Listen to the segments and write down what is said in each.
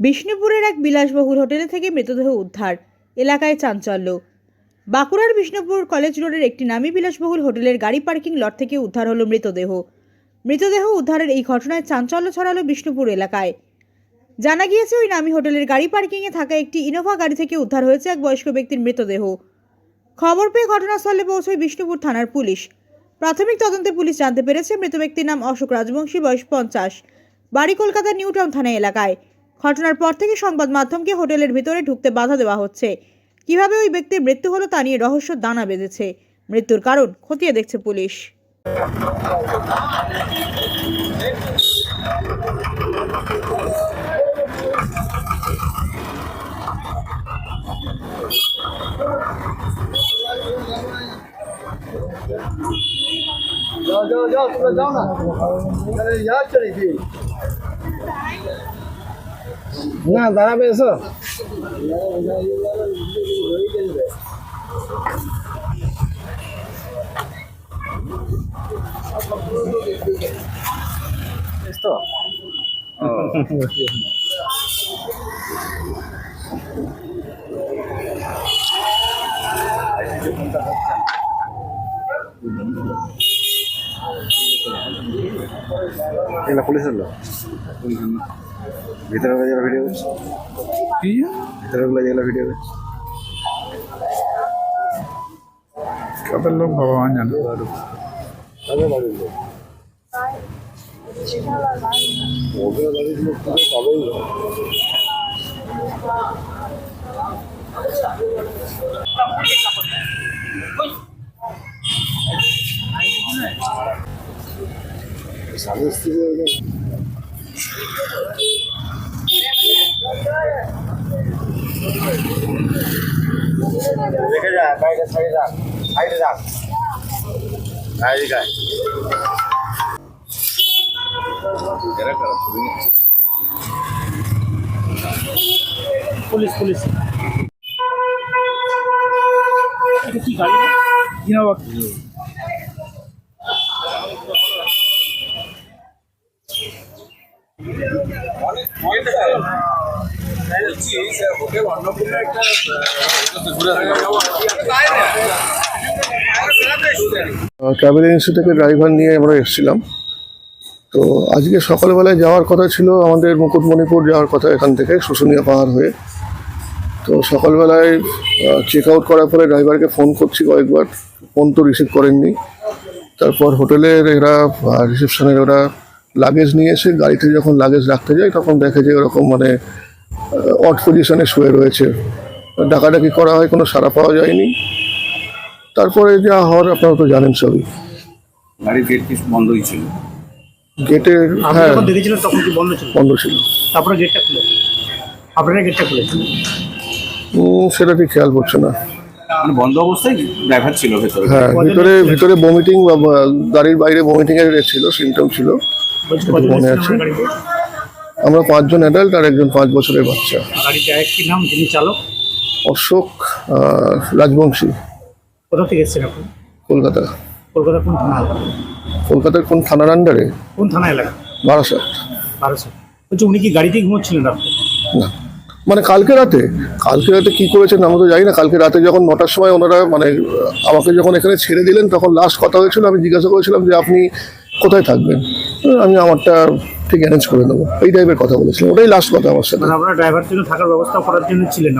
বিষ্ণুপুরের এক বিলাসবহুল হোটেলে থেকে মৃতদেহ উদ্ধার, এলাকায় চাঞ্চল্য। বাঁকুড়ার বিষ্ণুপুর কলেজ রোডের একটি নামী বিলাসবহুল হোটেলের গাড়ি পার্কিং লট থেকে উদ্ধার হলো মৃতদেহ। মৃতদেহ উদ্ধারের এই ঘটনায় চাঞ্চল্য ছড়ালো বিষ্ণুপুর এলাকায়। জানা গিয়েছে, ওই নামী হোটেলের গাড়ি পার্কিংয়ে থাকা একটি ইনোভা গাড়ি থেকে উদ্ধার হয়েছে এক বয়স্ক ব্যক্তির মৃতদেহ। খবর পেয়ে ঘটনাস্থলে পৌঁছয় বিষ্ণুপুর থানার পুলিশ। প্রাথমিক তদন্তে পুলিশ জানতে পেরেছে, মৃত ব্যক্তির নাম অশোক রাজবংশী, বয়স পঞ্চাশ। বাড়ি কলকাতার নিউ টাউন থানা এলাকায়। ঘটনার পর থেকে সংবাদ মাধ্যমকে হোটেলের ভিতরে ঢুকতে বাধা দেওয়া হচ্ছে। কীভাবে ওই ব্যক্তির মৃত্যু হলো তা নিয়ে রহস্য দানা বেঁধেছে। মৃত্যুর কারণ খতিয়ে দেখছে পুলিশ। যাও যাও যাও, তোমরা যাও না। যাচ্ছে না দাঁড়াবে এসো তো এগুলো পুলিশের লোক ভিতরে গুলো যেগুলো ভিডিও করছে ভিতরে গুলো যেগুলো ভিডিও করছে কত লোক ভগবান জানে। স্বামী স্ত্রী দেখে যা গাড়িটা সাইডে রাখ সাইডে রাখ গাড়ি গাড়ি এরা কারা ছবি নিচ্ছে পুলিশ পুলিশ এটা কি গাড়ি ইনোভা ট্রাভেল এজেন্সি থেকে ড্রাইভার নিয়ে আমরা এসেছিলাম। তো আজকে সকালবেলায় যাওয়ার কথা ছিল, আমাদের মুকুটমণিপুর যাওয়ার কথা এখান থেকে, শুশুনিয়া পাহাড় হয়ে। তো সকালবেলায় চেক আউট করার পরে ড্রাইভারকে ফোন করছি কয়েকবার। ফোন তো রিসিভ করেননি। তারপর হোটেলের এরা রিসেপশনের ওরা লাগেজ নিয়ে এসে, গাড়িতে যখন লাগেজ রাখতে যায়, তখন দেখে যে ওরকম মানে অট পজিশনে শুয়ে রয়েছে। ডাকাডাকি করা হয় কোনো সাড়া পাওয়া যায়নি। তারপরে যা হওয়ার আপনারা তো জানেন সবই। গাড়ির গেট কি বন্ধই ছিল? গেটের হ্যাঁ। দেখেছিলেন তখন কি বন্ধ ছিল? বন্ধ ছিল। তারপরে গেটটা খুলেছে আপনারা গেটটা খুলেছেন? সেটা ঠিক খেয়াল করছে না। মানে বন্ধ অবস্থায় ড্রাইভার ছিল ভেতরে? হ্যাঁ ভিতরে ভিতরে বমিটিং বা গাড়ির বাইরে বমিটিং এর ছিল সিমটম ছিল। মনে আছে। আমরা পাঁচজন অ্যাডাল্ট আর একজন পাঁচ বছরের বাচ্চা। গাড়িতে নাম? যিনি চালক? অশোক রাজবংশী। কোথা থেকে এসেছেন আপনি? কলকাতা। কলকাতা কোন থানা কলকাতার কোন থানার আন্ডারে কোন থানা এলাকা? বারাসাত। বলছি উনি কি গাড়িতেই ঘুমোচ্ছিলেন না। মানে কালকে রাতে। কালকে রাতে কি করেছেন আমরা তো জানি না। কালকে রাতে যখন নটার সময় ওনারা মানে আমাকে যখন এখানে ছেড়ে দিলেন তখন লাস্ট কথা হয়েছিল আমি জিজ্ঞাসা করেছিলাম যে আপনি কোথায় থাকবেন? আমি আমারটা ঠিক অ্যারেঞ্জ করে নেব এই টাইপের কথা বলেছিলাম। ওটাই লাস্ট কথা আমার সাথে। মানে আপনারা ড্রাইভার জন্য থাকার ব্যবস্থা করার জন্য ছিলেন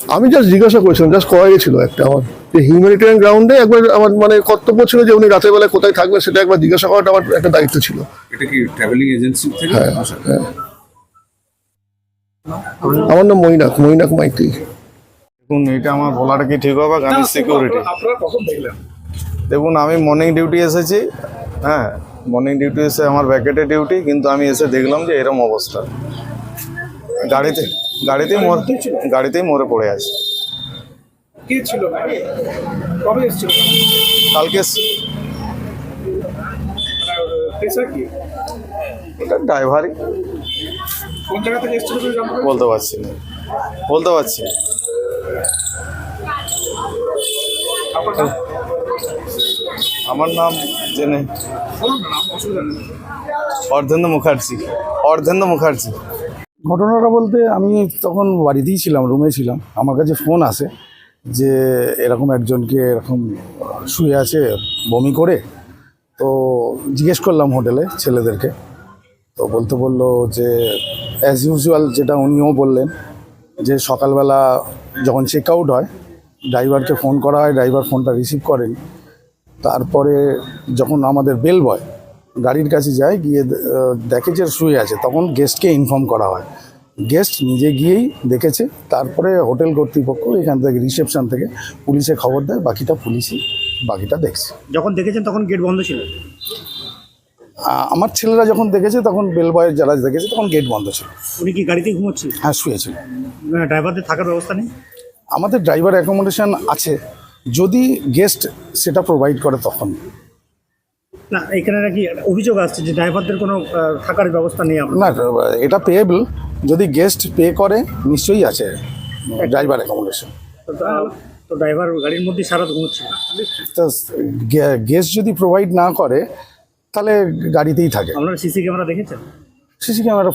আমি জাস্ট জিজ্ঞাসা করেছিলাম জাস্ট করা গেছিল একটা আমার। যে হিউম্যানিটেরিয়ান গ্রাউন্ডে একবার আমার মানে কর্তব্য ছিল যে উনি রাতের বেলায় কোথায় থাকবে সেটা একবার জিজ্ঞাসা করাটা আমার একটা দায়িত্ব ছিল। এটা কি ট্রাভেলিং এজেন্সি থেকে? হ্যাঁ হ্যাঁ। আমার নাম মৈনাক মৈনাক মাইতি। দেখুন এটা আমার বলাটা কি ঠিক হবে? আমি সিকিউরিটি দেখুন আমি মর্নিং ডিউটি এসেছি। হ্যাঁ মর্নিং ডিউটি এসে আমার ভ্যাকেটে ডিউটি কিন্তু আমি এসে দেখলাম যে এরম অবস্থা। গাড়িতে গাড়িতেই মর গাড়িতেই মরে পড়ে আছে। কে ছিল? কবে এসেছিল? কালকে এস- পেশা কি? এটা ড্রাইভারই কোন জায়গা থেকে এসেছিল বলতে পারছি না। বলতে পারছি না। আমার নাম জেনে অর্ধেন্দ্র মুখার্জি। অর্ধেন্দ্র মুখার্জি। ঘটনাটা বলতে আমি তখন বাড়িতেই ছিলাম রুমে ছিলাম। আমার কাছে ফোন আসে যে এরকম একজনকে এরকম শুয়ে আছে, বমি করে। তো জিজ্ঞেস করলাম হোটেলে ছেলেদেরকে। তো বলতে বলল যে অ্যাজ ইউজুয়াল যেটা উনিও বললেন, যে সকালবেলা যখন চেক আউট হয় ড্রাইভারকে ফোন করা হয় ড্রাইভার ফোনটা রিসিভ করেন। তারপরে যখন আমাদের বেল বয় গাড়ির কাছে যায় গিয়ে দেখে যে শুয়ে আছে তখন গেস্টকে ইনফর্ম করা হয়। গেস্ট নিজে গিয়েই দেখেছে তারপরে হোটেল কর্তৃপক্ষ এখান থেকে রিসেপশন থেকে পুলিশে খবর দেয় বাকিটা পুলিশই বাকিটা দেখছে। যখন দেখেছেন তখন গেট বন্ধ ছিল? আমার ছেলেরা যখন দেখেছে তখন বেল বয়ের যারা দেখেছে তখন গেট বন্ধ ছিল। উনি কি গাড়িতে ঘুমোচ্ছিল হ্যাঁ শুয়েছিল। ড্রাইভারদের থাকার ব্যবস্থা নেই? আমাদের ড্রাইভার অ্যাকোমোডেশন আছে যদি গেস্ট সেটা প্রোভাইড করে তখন। না এখানে নাকি অভিযোগ আসছে যে ড্রাইভারদের কোনো থাকার ব্যবস্থা নেই না এটা পেয়েবল যদি গেস্ট পে করে নিশ্চয়ই আছে ড্রাইভার অ্যাকোমোডেশন তো ড্রাইভার গাড়ির মধ্যে সারা ঘুমোচ্ছিল তো গেস্ট যদি প্রোভাইড না করে তাহলে গাড়িতেই থাকে। আপনারা সিসি ক্যামেরা দেখেছেন? CC camera